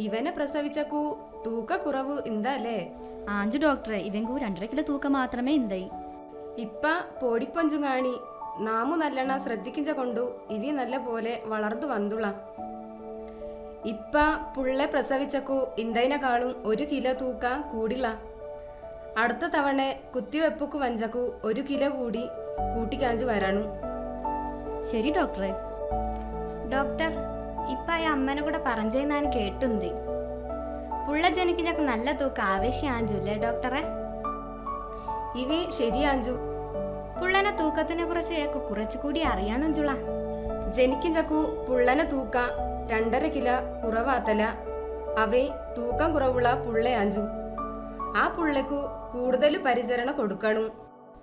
ഇവനെ പ്രസവിച്ചക്കൂ തൂക്ക കുറവ് ഇന്താലേ ആഞ്ചു ഡോക്ടറെ ഇവൻകൂ രണ്ടര കിലോ തൂക്കം മാത്രമേ ഇന്തായി ഇപ്പ പൊടിപ്പഞ്ചും കാണി നാമു നല്ലെണ്ണ ശ്രദ്ധിക്കിഞ്ച കൊണ്ടു ഇവി നല്ല പോലെ വളർന്നു വന്നുള്ള ഇപ്പ പുള്ളെ പ്രസവിച്ചക്കു ഇന്ദൈനെക്കാളും ഒരു കിലോ തൂക്ക കൂടില്ല അടുത്ത തവണ കുത്തിവെപ്പുക്കു വഞ്ചക്കു ഒരു കിലോ കൂടി കൂട്ടിക്കാഞ്ചു വരണു. ശരി ഡോക്ടറെ. ഡോക്ടർ ഇപ്പൊ ആ അമ്മനെ കൂടെ പറഞ്ഞേ ഞാൻ കേട്ടുണ്ട്. പുള്ള ജനിക്കിഞ്ഞക്ക് നല്ല തൂക്കം. ആവശ്യമാഞ്ചുല്ലേ ഡോക്ടറെ? ഇവി ശരിയാഞ്ചു പുള്ളനെ തൂക്കത്തിനെ കുറിച്ച് ഏക്ക് കുറച്ചുകൂടി അറിയണം ജനിക്കും ജനിക്കിഞ്ചക്കു പുള്ളനെ തൂക്ക. രണ്ടര കിലോ കുറവാത്തല. അവേ തൂക്കം കുറവുള്ള പുള്ളയാഞ്ചു ആ പുള്ളക്കു കൂടുതൽ പരിചരണം കൊടുക്കണം.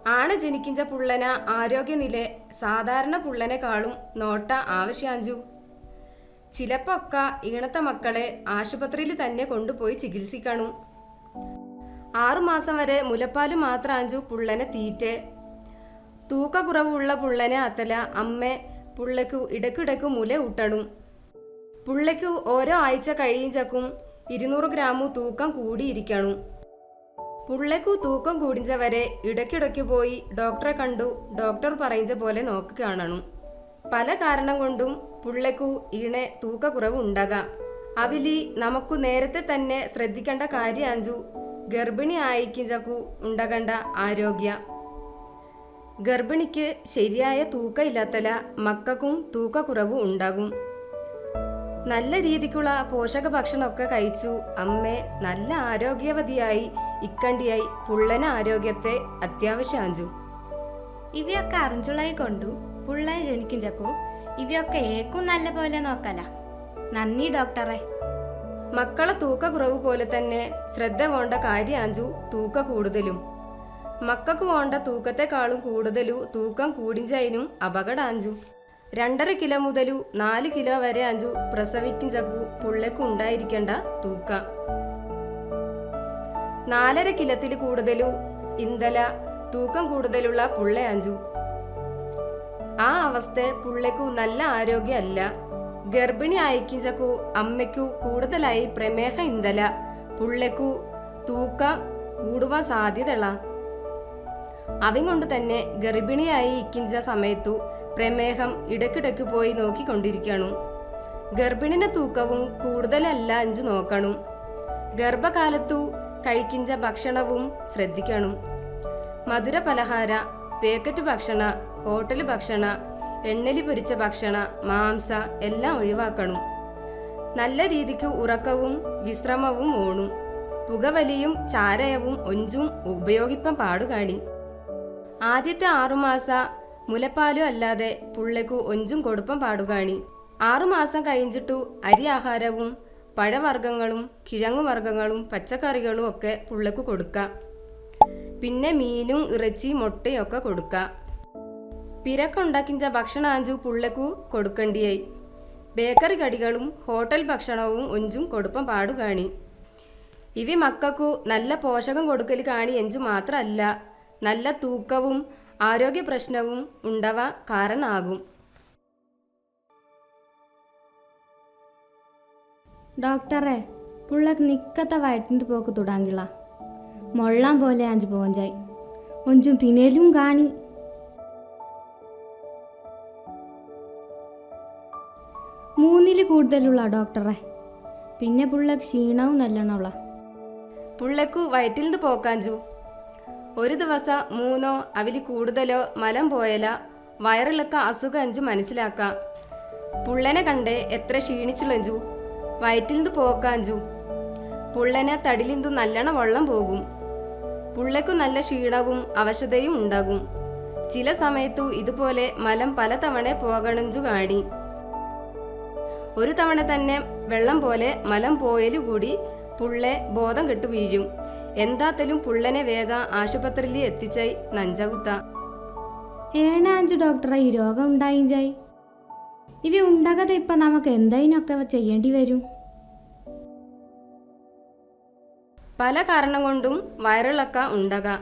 ആണ് ജനിക്കിഞ്ച പുള്ളന ആരോഗ്യനില സാധാരണ പുള്ളനെക്കാളും നോട്ട ആവശ്യാഞ്ചു ചിലപ്പൊക്ക ഈണത്തെ മക്കളെ ആശുപത്രിയിൽ തന്നെ കൊണ്ടുപോയി ചികിത്സിക്കണം. ആറുമാസം വരെ മുലപ്പാൽ മാത്രം അഞ്ചു പുള്ളനെ തീറ്റ. തൂക്കക്കുറവുള്ള പുള്ളനെ അത്തല അമ്മ പുള്ളയ്ക്കു ഇടക്കിടക്ക് മുല ഊട്ടണം പുള്ളയ്ക്കു ഓരോ ആഴ്ച കഴിയിഞ്ചക്കും ഇരുന്നൂറ് ഗ്രാമു തൂക്കം കൂടിയിരിക്കണം. പുള്ളയ്ക്കു തൂക്കം കൂടിഞ്ചവരെ ഇടയ്ക്കിടയ്ക്ക് പോയി ഡോക്ടറെ കണ്ടു. ഡോക്ടർ പറയുന്ന പോലെ നോക്കി കാണണം. പല കാരണം കൊണ്ടും പുള്ളയ്ക്കു ഈണെ തൂക്കക്കുറവ് ഉണ്ടാകാം. അവിലി നമുക്കു നേരത്തെ തന്നെ ശ്രദ്ധിക്കേണ്ട കാര്യാഞ്ചു ഗർഭിണി ആയിക്കിഞ്ചക്കു ഉണ്ടാകേണ്ട ആരോഗ്യ. ഗർഭിണിക്ക് ശരിയായ തൂക്കമില്ലാത്തല മക്കൾക്കും തൂക്കക്കുറവ് ഉണ്ടാകും. നല്ല രീതിക്കുള്ള പോഷക ഭക്ഷണമൊക്കെ കഴിച്ചു അമ്മ നല്ല ആരോഗ്യവതിയായി ഇക്കണ്ടിയായി പുള്ളന ആരോഗ്യത്തെ അത്യാവശ്യം അഞ്ചു. ഇവയൊക്കെ അറിഞ്ചുളായി കൊണ്ടു പുള്ള ജനിക്കും ചക്കു. ഇവയൊക്കെ ഏക്കും നല്ല പോലെ നോക്കല. നന്ദി ഡോക്ടറെ. മക്കളെ തൂക്ക തൂക്കക്കുറവ് പോലെ തന്നെ ശ്രദ്ധ വേണ്ട കാര്യാഞ്ചു തൂക്ക കൂടുതലും. മക്കൾക്ക് വേണ്ട തൂക്കത്തെക്കാളും കൂടുതലു തൂക്കം കൂടിഞ്ചതിനും അപകടാഞ്ചു രണ്ടര കിലോ മുതലു നാല് കിലോ വരെ അഞ്ചു പ്രസവിക്കും ചക്കു പുള്ളയ്ക്ക് ഉണ്ടായിരിക്കേണ്ട തൂക്ക. നാലര കിലത്തിൽ കൂടുതലു ഇന്തല തൂക്കം കൂടുതലുള്ള പുള്ള അഞ്ചു. ആ അവസ്ഥ പുള്ളിക്കു നല്ല ആരോഗ്യമല്ല. ഗർഭിണി അയക്കിഞ്ചക്കു അമ്മയ്ക്കു കൂടുതലായി പ്രമേഹ ഇന്തല പുള്ളിക്കു തൂക്ക കൂടുവാൻ സാധ്യതള അവൻ കൊണ്ട് തന്നെ ഗർഭിണിയായി ഇക്കിഞ്ച സമയത്തു പ്രമേഹം ഇടക്കിടക്ക് പോയി നോക്കിക്കൊണ്ടിരിക്കണം. ഗർഭിണിന്റെ തൂക്കവും കൂടുതലല്ല അഞ്ചു നോക്കണം. ഗർഭകാലത്തു കഴിക്കിഞ്ച ഭക്ഷണവും ശ്രദ്ധിക്കണം. മധുര പലഹാര പേക്കറ്റ് ഭക്ഷണ ഹോട്ടൽ ഭക്ഷണ എണ്ണലി പൊരിച്ച ഭക്ഷണ മാംസ എല്ലാം ഒഴിവാക്കണം. നല്ല രീതിക്ക് ഉറക്കവും വിശ്രമവും ഓണും പുകവലിയും ചാരയവും ഒഞ്ചും ഉപയോഗിപ്പം പാടുകാണി. ആദ്യത്തെ ആറുമാസ മുലപ്പാലും അല്ലാതെ പുള്ളയ്ക്കു ഒഞ്ചും കൊടുപ്പം പാടുകാണി. ആറുമാസം കഴിഞ്ഞിട്ടു അരി ആഹാരവും പഴവർഗങ്ങളും കിഴങ്ങുവർഗങ്ങളും പച്ചക്കറികളും ഒക്കെ പുള്ളയ്ക്കു കൊടുക്കാം. പിന്നെ മീനും ഇറച്ചി മുട്ടയും ഉണ്ടാക്കിയ ഭക്ഷണം അഞ്ചു പുള്ളക്കു കൊടുക്കണ്ടിയായി. ബേക്കറി കടികളും ഹോട്ടൽ ഭക്ഷണവും ഒഞ്ചും കൊടുപ്പം പാടുകാണി. ഇവ മക്കൾക്കു നല്ല പോഷകം കൊടുക്കൽ കാണി എഞ്ചു മാത്രമല്ല നല്ല തൂക്കവും ആരോഗ്യ പ്രശ്നവും ഉണ്ടവ കാരണമാകും ഡോക്ടറെ പുള്ളക്ക് നിക്കത്ത വയറ്റിന്റെ പോക്ക് തുടങ്ങില്ല. മൊള്ളാൻ പോലെ അഞ്ചു പോഞ്ചായി ഒഞ്ചും തിനേലും കാണി കൂടുതലുള്ള ഡോക്ടറെ. പിന്നെ പുള്ള ക്ഷീണവും നല്ലോണമുള്ള പുള്ളക്കു വയറ്റിൽ നിന്ന് പോക്കാഞ്ചു ഒരു ദിവസം മൂന്നോ അവലി കൂടുതലോ മലം പോയല വയറിളക്ക അസുഖം അഞ്ചു മനസ്സിലാക്കാം. പുള്ളനെ കണ്ട് എത്ര ക്ഷീണിച്ചുള്ളഞ്ചു വയറ്റിൽ നിന്ന് പോക്കാഞ്ചു പുള്ളനെ തടിലിന്തു നല്ലണ വെള്ളം പോകും. പുള്ളക്കു നല്ല ക്ഷീണവും അവശതയും ഉണ്ടാകും. ചില സമയത്തു ഇതുപോലെ മലം പലതവണ പോകണഞ്ചു കാണി ഒരു തവണ തന്നെ വെള്ളം പോലെ മലം പോയലു കൂടി പുള്ളെ ബോധം കെട്ടു വീഴും. എന്താത്തലും പുള്ളനെ വേഗ ആശുപത്രിയിൽ എത്തിച്ചായി നഞ്ചകുത്ത. ഏണാഞ്ചു ഡോക്ടറെ ഈ രോഗം ഉണ്ടായിഞ്ചായി. ഇവ ഉണ്ടാകാതെ ഇപ്പൊ നമുക്ക് എന്തതിനൊക്കെ ചെയ്യേണ്ടി വരും? പല കാരണം കൊണ്ടും വയറിളക്ക ഉണ്ടാകാം.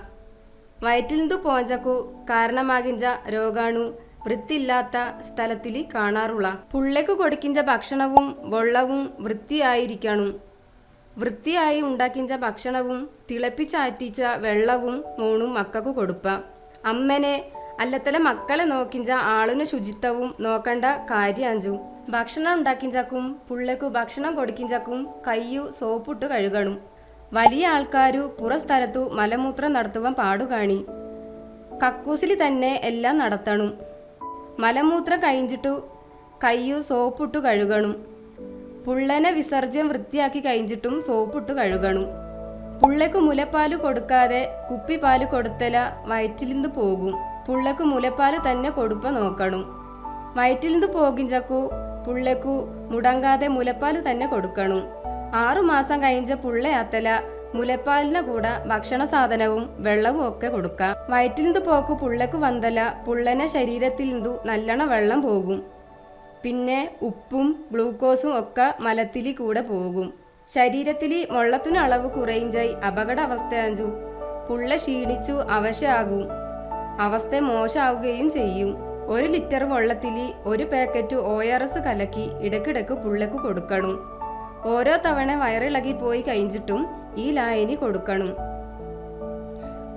വയറ്റിൽ നിന്ന് പോഞ്ചക്കു കാരണമാകിഞ്ച രോഗാണു. വൃത്തിയില്ലാത്ത സ്ഥലത്തിൽ കാണാറുള്ള പുള്ളക്ക് കൊടുക്കിഞ്ച ഭക്ഷണവും വെള്ളവും വൃത്തിയായിരിക്കണം. വൃത്തിയായി ഉണ്ടാക്കിഞ്ച ഭക്ഷണവും തിളപ്പിച്ചാറ്റിച്ച വെള്ളവും മോണും മക്കൾക്ക് കൊടുപ്പ. അമ്മനെ അല്ലത്തല മക്കളെ നോക്കിഞ്ച ആളിന് ശുചിത്വവും നോക്കണ്ട കാര്യാഞ്ചു. ഭക്ഷണം ഉണ്ടാക്കിഞ്ചാക്കും പുള്ളക്കു ഭക്ഷണം കൊടുക്കിഞ്ചാക്കും കയ്യു സോപ്പിട്ട് കഴുകണം. വലിയ ആൾക്കാരു പുറസ്ഥലത്തു മലമൂത്രം നടത്തുവാൻ പാടുകാണി. കക്കൂസിൽ തന്നെ എല്ലാം നടത്തണം. മലമൂത്രം കഴിഞ്ഞിട്ടു കയ്യു സോപ്പിട്ടു കഴുകണം. പുള്ളനെ വിസർജ്യം വൃത്തിയാക്കി കഴിഞ്ഞിട്ടും സോപ്പിട്ടു കഴുകണം. പുള്ളക്ക് മുലപ്പാൽ കൊടുക്കാതെ കുപ്പി കുപ്പിപ്പാൽ കൊടുത്തല വയറ്റിലിന്ന് പോകും. പുള്ളക്ക് മുലപ്പാൽ തന്നെ കൊടുപ്പ നോക്കണം. വയറ്റിലിന്ന് പോകിഞ്ചക്കു പുള്ളക്കു മുടങ്ങാതെ മുലപ്പാൽ തന്നെ കൊടുക്കണം. ആറുമാസം കഴിഞ്ഞ പുള്ളയാത്തല മുലപ്പാലിന് കൂടെ ഭക്ഷണ സാധനവും വെള്ളവും ഒക്കെ കൊടുക്കാം. വയറ്റിൽ നിന്ന് പോക്ക് പുള്ളക്ക് വന്തല പുള്ളനെ ശരീരത്തിൽ നിന്നു നല്ലോണം വെള്ളം പോകും. പിന്നെ ഉപ്പും ഗ്ലൂക്കോസും ഒക്കെ മലത്തിൽ കൂടെ പോകും. ശരീരത്തിൽ വെള്ളത്തിന് അളവ് കുറയിഞ്ചായി അപകട അവസ്ഥയാഞ്ചു പുള്ള ക്ഷീണിച്ചു അവശയാകും. അവസ്ഥ മോശമാവുകയും ചെയ്യും. ഒരു ലിറ്റർ വെള്ളത്തിൽ ഒരു പാക്കറ്റ് ഒ ആർ എസ് കലക്കി ഇടക്കിടക്ക് പുള്ളക്ക് കൊടുക്കണം. ഓരോ തവണ വയറിളകി പോയി കഴിഞ്ഞിട്ടും ഈ ലായനി കൊടുക്കണം.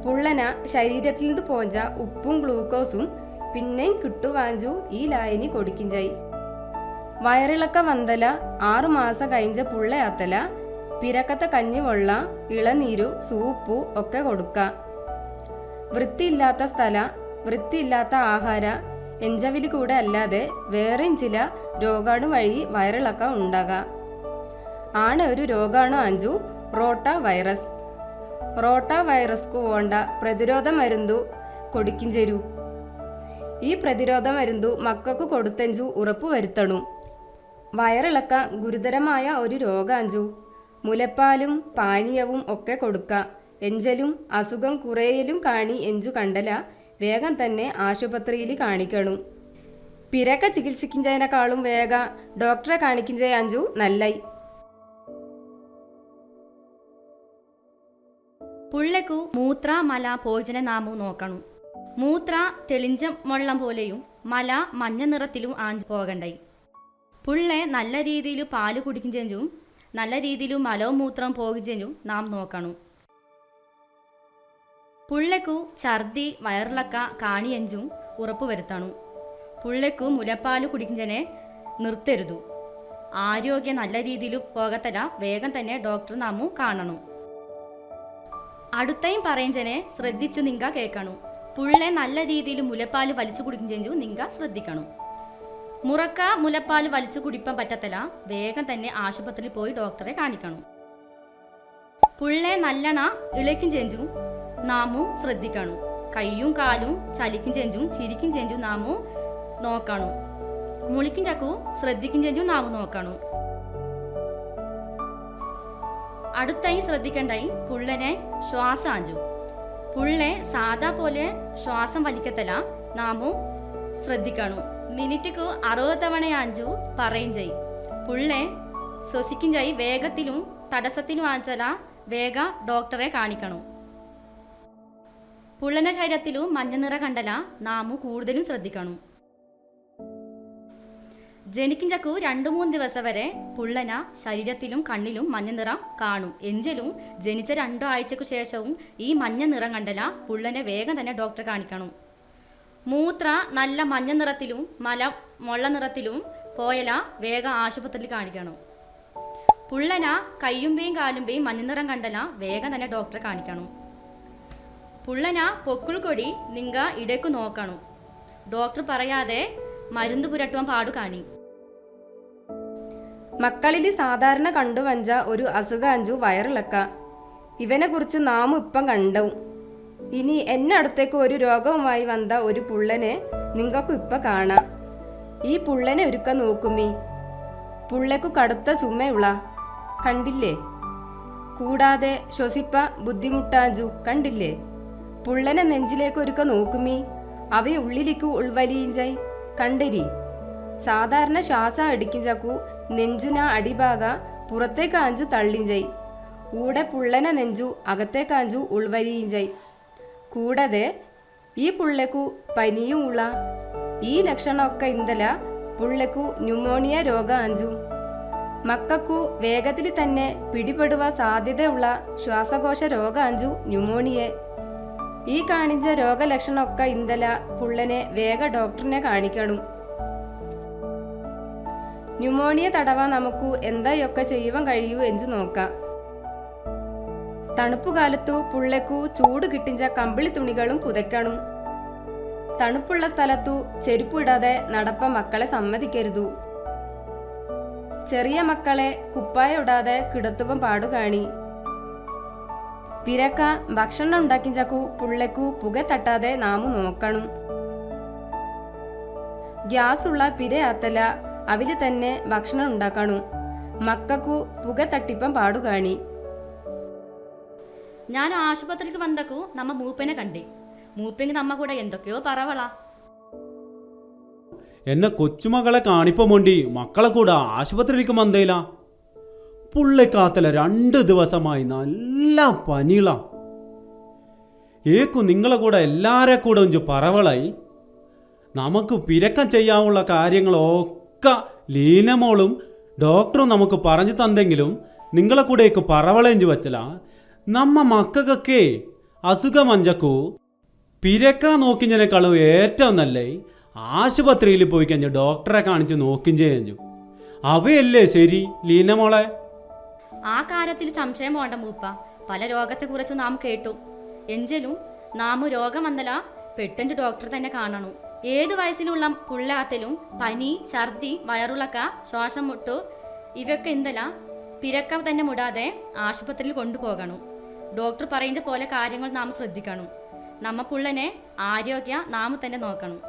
പുള്ളന ശരീരത്തിൽ നിന്ന് പോഞ്ച ഉപ്പും ഗ്ലൂക്കോസും പിന്നെയും കിട്ടുവാഞ്ചു ഈ ലായനി കൊടുക്കിഞ്ചായി വയറിളക്ക വന്തല ആറുമാസം കഴിഞ്ഞ പുള്ളയാത്തല പിരക്കത്തെ കഞ്ഞിവെള്ള ഇളനീരു സൂപ്പു ഒക്കെ കൊടുക്ക. വൃത്തിയില്ലാത്ത സ്ഥല വൃത്തിയില്ലാത്ത ആഹാര എഞ്ചവിലി കൂടെ അല്ലാതെ വേറെയും ചില രോഗാണു വഴി വയറിളക്കം ഉണ്ടാകാം. ആണ് ഒരു രോഗാണു അഞ്ചു റോട്ട വൈറസ് റോട്ട വൈറസ്ക്കു വേണ്ട പ്രതിരോധ മരുന്നു കൊടുക്കും ചെരൂ. ഈ പ്രതിരോധ മരുന്നു മക്കൾക്ക് കൊടുത്തഞ്ചു ഉറപ്പുവരുത്തണു വയറിളക്ക ഗുരുതരമായ ഒരു രോഗാഞ്ചു. മുലപ്പാലും പാനീയവും ഒക്കെ കൊടുക്ക. എഞ്ചലും അസുഖം കുറേയിലും കാണി എഞ്ചു കണ്ടല വേഗം തന്നെ ആശുപത്രിയിൽ കാണിക്കണം. പിരക്ക ചികിത്സിക്കുന്നതിനേക്കാളും വേഗ ഡോക്ടറെ കാണിക്കുന്നേ അഞ്ചു നല്ലായി പുള്ളക്കു മൂത്ര മല ഭോജന നോക്കണു. മൂത്ര തെളിഞ്ച വെള്ളം പോലെയും മല മഞ്ഞ നിറത്തിലും ആഞ്ചു പോകണ്ടായി പുള്ളെ നല്ല രീതിയിൽ പാൽ കുടിക്കും നല്ല രീതിയിൽ മലവും മൂത്രവും പോകും നാം നോക്കണം. പുള്ളക്കു ഛർദി വയറിളക്ക കാണിയഞ്ചും ഉറപ്പുവരുത്തണു പുള്ളക്കു മുലപ്പാൽ കുടിക്കുന്നതിനെ നിർത്തരുതു. ആരോഗ്യം നല്ല രീതിയിൽ പോകത്തല വേഗം തന്നെ ഡോക്ടർ നാമു കാണണം. അടുത്തയും പറയഞ്ചനെ ശ്രദ്ധിച്ചു നിങ്ക കേൾക്കണു. പുള്ളെ നല്ല രീതിയിൽ മുലപ്പാൽ വലിച്ചു കുടിക്കും നിങ്ക ശ്രദ്ധിക്കണം. മുറക്ക മുലപ്പാൽ വലിച്ചു കുടിപ്പാൻ പറ്റത്തില്ല. വേഗം തന്നെ ആശുപത്രിയിൽ പോയി ഡോക്ടറെ കാണിക്കണം. പുള്ളെ നല്ലണ ഇളയ്ക്കും ചെഞ്ചു നാമു ശ്രദ്ധിക്കണം. കയ്യും കാലും ചലിക്കും ചെഞ്ചും ചിരിക്കും ചെഞ്ചും നാമു നോക്കണം. മുളിക്കും ചക്കു ശ്രദ്ധിക്കും ചെഞ്ചും നാമു നോക്കണം. അടുത്തായി ശ്രദ്ധിക്കണ്ടായി പുള്ളനെ ശ്വാസം ശ്വാസാഞ്ചു പുള്ളെ സാധാ പോലെ ശ്വാസം വലിക്കത്തല നാമു ശ്രദ്ധിക്കണു. മിനിറ്റിക്കു അറുപത് തവണ അഞ്ചു പറയും ചെയ്. പുള്ളെ ശ്വസിക്കും ചെയ്. വേഗത്തിലും തടസ്സത്തിലും ആഞ്ചല വേഗ ഡോക്ടറെ കാണിക്കണു. പുള്ളന ശരീരത്തിലും മഞ്ഞ നിറ കണ്ടല നാമു കൂടുതലും ശ്രദ്ധിക്കണം. ജനിക്കും ചക്കു രണ്ടു മൂന്ന് ദിവസം വരെ പുള്ളന ശരീരത്തിലും കണ്ണിലും മഞ്ഞ നിറം കാണും. എഞ്ചലും ജനിച്ച രണ്ടോ ആഴ്ചക്കു ശേഷവും ഈ മഞ്ഞ നിറം കണ്ടല പുള്ളനെ വേഗം തന്നെ ഡോക്ടറെ കാണിക്കണം. മൂത്ര നല്ല മഞ്ഞ നിറത്തിലും മല മുള്ള നിറത്തിലും പോയല വേഗം ആശുപത്രിയിൽ കാണിക്കണം. പുള്ളന കയ്യുമ്പേയും കാലുമ്പേയും മഞ്ഞ നിറം കണ്ടല വേഗം തന്നെ ഡോക്ടറെ കാണിക്കണം. പുള്ളന പൊക്കിൾക്കൊടി നിങ്ക ഇടയ്ക്ക് നോക്കണം. ഡോക്ടർ പറയാതെ മരുന്ന് പുരട്ടുവാൻ പാടു കാണി മക്കളിൽ സാധാരണ കണ്ടു വഞ്ച ഒരു അസുഖാഞ്ചു വയറിളക്ക. ഇവനെ കുറിച്ച് നാം ഇപ്പം കണ്ടു ഇനി എന്നെ അടുത്തേക്ക് ഒരു രോഗവുമായി വന്ന ഒരു പുള്ളനെ നിങ്ങൾക്കും ഇപ്പൊ കാണാം. ഈ പുള്ളനെ ഒരുക്ക നോക്കുമീ. പുള്ളക്കു കടുത്ത ചുമയുള്ള കണ്ടില്ലേ? കൂടാതെ ശ്വസിപ്പ ബുദ്ധിമുട്ടാഞ്ചു കണ്ടില്ലേ? പുള്ളനെ നെഞ്ചിലേക്ക് ഒരുക്ക നോക്കുമീ. അവയെ ഉള്ളിലേക്ക് ഉൾവലിയിഞ്ചായി. കണ്ടരി. സാധാരണ ശ്വാസം അടിക്കും നെഞ്ചുന അടിഭാഗ പുറത്തേക്കാഞ്ചു തള്ളിഞ്ചൈ ഊടെ പുള്ളന നെഞ്ചു അകത്തേക്കാഞ്ചു ഉൾവരിയിഞ്ചൈ കൂടാതെ ഈ പുള്ളക്കു പനിയും ഉള്ള ഈ ലക്ഷണമൊക്കെ ഇന്തല പുള്ളക്കു ന്യൂമോണിയ രോഗ അഞ്ചു. മക്കൾക്കു വേഗത്തിൽ തന്നെ പിടിപെടുക സാധ്യതയുള്ള ശ്വാസകോശ രോഗ അഞ്ചു ന്യൂമോണിയെ. ഈ കാണിച്ച രോഗലക്ഷണമൊക്കെ ഇന്തല പുള്ളനെ വേഗ ഡോക്ടറിനെ കാണിക്കണം. ന്യൂമോണിയ തടവാൻ നമുക്ക് എന്തായൊക്കെ ചെയ്യുവാൻ കഴിയൂ എന്ന് നോക്കാം. തണുപ്പുകാലത്തു പുള്ളക്കു ചൂട് കിട്ടിഞ്ച കമ്പിളി തുണികളും പുതയ്ക്കണം. തണുപ്പുള്ള സ്ഥലത്തു ചെരുപ്പിടാതെ നടപ്പ മക്കളെ സമ്മതിക്കരുതു. ചെറിയ മക്കളെ കുപ്പായ ഇടാതെ കിടത്തുവം പാടുകാണി. പിരക്ക ഭക്ഷണം ഉണ്ടാക്കിഞ്ചക്കു പുള്ളക്കു പുക തട്ടാതെ നാമു നോക്കണം. ഗ്യാസുള്ള പിരയാത്തല അവൽ തന്നെ ഭക്ഷണം ഉണ്ടാക്കണം. മക്കൾക്കു പുക തട്ടിപ്പം പാടുകാണി. ഞാൻ ആശുപത്രിക്ക് വന്നക്കു നമ്മ മൂപ്പനെ കണ്ടേ. മൂപ്പെങ്കി നമ്മ കൂടെ എന്തൊക്കെയോ പറവള. എന്നെ കൊച്ചുമകളെ കാണിപ്പം കാണിപ്പമോണ്ടി മക്കളെ കൂടെ ആശുപത്രിയിലേക്ക് വന്നേല. പുള്ളിക്കാത്തല രണ്ട് ദിവസമായി നല്ല പനിള. ഏക്കു നിങ്ങളെ കൂടെ എല്ലാരെ കൂടെ ഒഞ്ച് പറവളായി. നമുക്ക് പിരക്കം ചെയ്യാനുള്ള കാര്യങ്ങളൊക്കെ ലീനമോളും ഡോക്ടറും നമുക്ക് പറഞ്ഞു തന്നെങ്കിലും നിങ്ങളെ കൂടെയൊക്കെ പറവളേഞ്ചു വച്ചല. നമ്മ മക്കൾക്കൊക്കെ അസുഖമഞ്ചക്കു. പിരക്കാൻ പിരക്ക നോക്കിഞ്ഞതിനേക്കാളും ഏറ്റവും നല്ലേ. ആശുപത്രിയിൽ പോയി കഴിഞ്ഞു ഡോക്ടറെ കാണിച്ച് നോക്കും ചെയ്യു അവയല്ലേ ശരി ലീനമോളെ? ആ കാര്യത്തിൽ സംശയം വേണ്ട മൂപ്പ. പല രോഗത്തെ രോഗത്തെക്കുറിച്ച് നാം കേട്ടു. എഞ്ചലും നാം രോഗം വന്നല പെട്ടെന്ന് ഡോക്ടർ തന്നെ കാണണം. ഏത് വയസ്സിലുള്ള പുള്ളാത്തലും പനി ഛർദി വയറുളക്ക ശ്വാസം മുട്ടു ഇവയൊക്കെ എന്തല്ല പിരക്ക തന്നെ മുടാതെ ആശുപത്രിയിൽ കൊണ്ടുപോകണം. ഡോക്ടർ പറയുന്ന പോലെ കാര്യങ്ങൾ നാം ശ്രദ്ധിക്കണം. നമ്മ പുള്ളനെ ആരോഗ്യ നാം തന്നെ നോക്കണം.